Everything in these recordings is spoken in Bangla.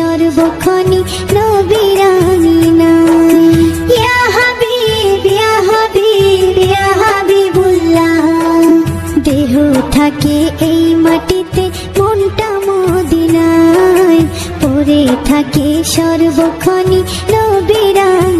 সর্বক্ষণি নবিরানি নাই। ইয়া হাবিব ইয়া হাবিব, ইয়া দেহ থাকে এই মাটিতে, মনটা মদিনায়। পড়ে থাকে সর্বক্ষণি নবিরানি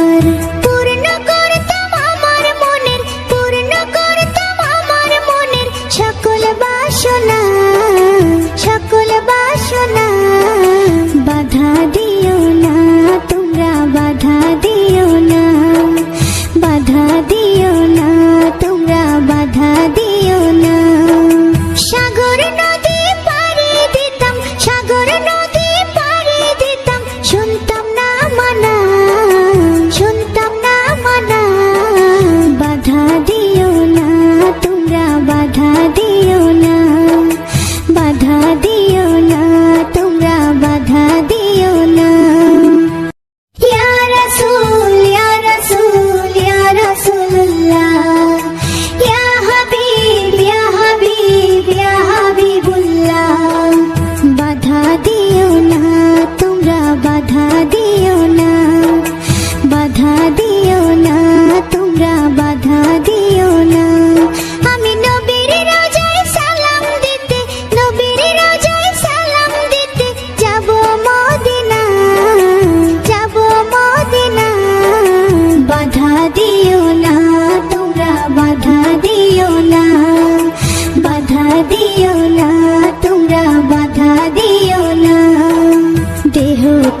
দিও না, তোমরা বাধা দিও না। সাগর নদী পাড়ি দিতাম, সাগর নদী দিতাম, শুনতাম না মানা, শুনতাম না মানা। বাধা দিও না, তোমরা বাধা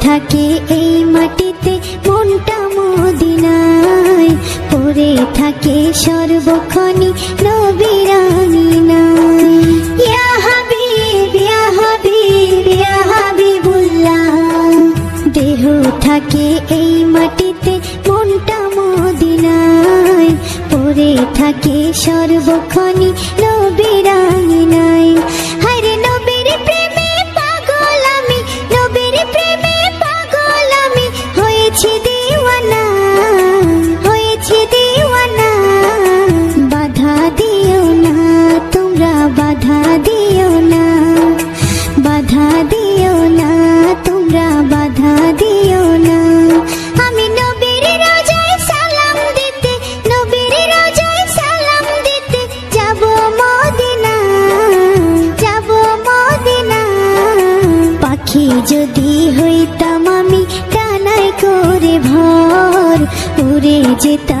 থাকে এই মাটিতে, মনটা মদিনায়। পড়ে থাকে সর্বক্ষণি নবিরানি দেহ থাকে এই মাটিতে, মনটা মদিনায়। পড়ে থাকে সর্বক্ষণি নবিরানি নাই। হায়রে বাধা দিও না, বাধা দিও না, তোমরা বাধা দিও না। আমি নবীর রাজায় সালাম দিতে, নবীর রাজায় সালাম দিতে যাব মদিনা যাব মদিনা। পাখি যদি হইতাম আমি ডানায় করে ভর, উড়ে যেতাম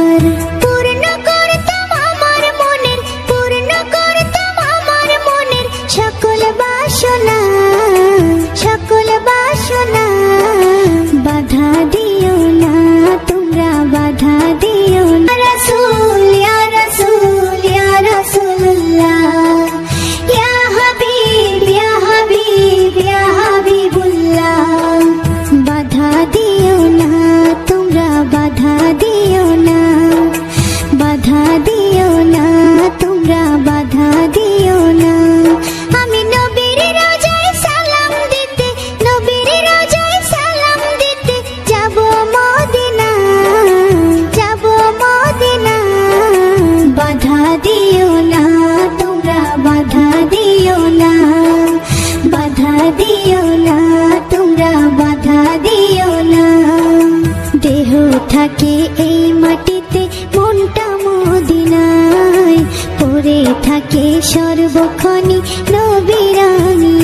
সর্বক্ষণি নবিরানি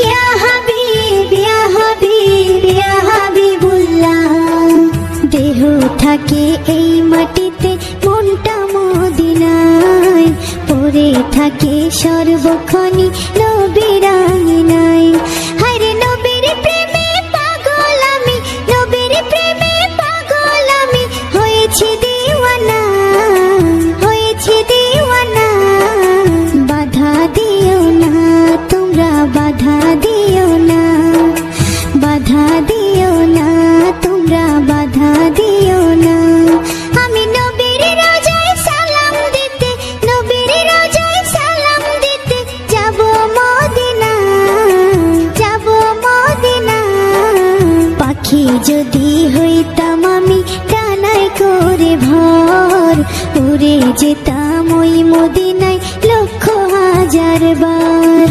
ইয়া হাবিব ইয়া হাবিব, ইয়া হাবিবুল্লাহ। দেহ থাকে এই মাটিতে, মনটা মদিনায়। পড়ে থাকে সর্বক্ষণি নবীরানী দিও না, তোমরা বাধা দিও না। আমি নবীর রাজায় সালাম দিতে, নবীর রাজায় সালাম দিতে যাব মদিনা যাব মদিনা। পাখি যদি হইতাম আমি ডানায় করে ভর, উড়ে যেতাম ওই মদিনায় লক্ষ হাজার বার।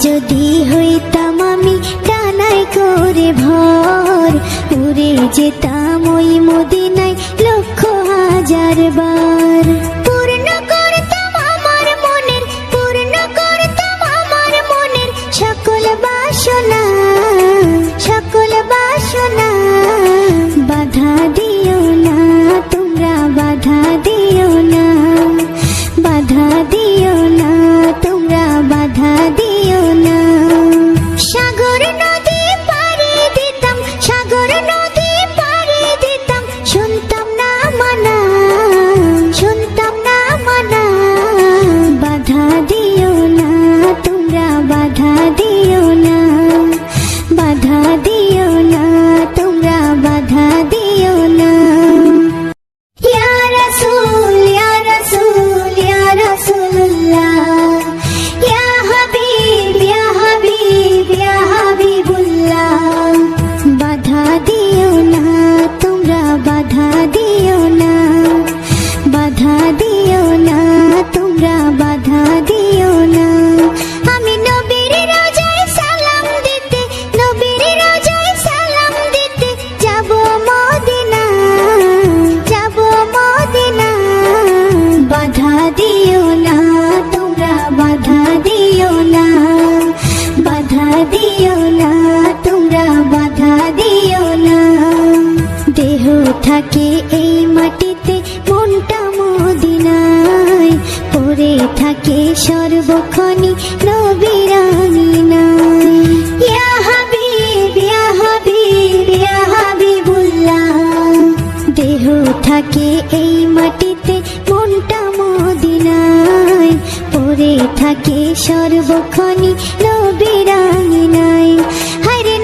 যদি হইতাম আমি ডানায় করে ভর। উড়ে যেতাম ওই মদিনায় লক্ষ হাজার বার। থাকে এই মাটিতে, মনটা মদিনায়। পড়ে থাকে সর্বক্ষণি নবীরানী নাই। ইয়া হাবিব ইয়া হাবিব থাকে এই মাটিতে, মনটা মদিনায়। পড়ে থাকে সর্বক্ষণি নবীরানী নাই। হায়রে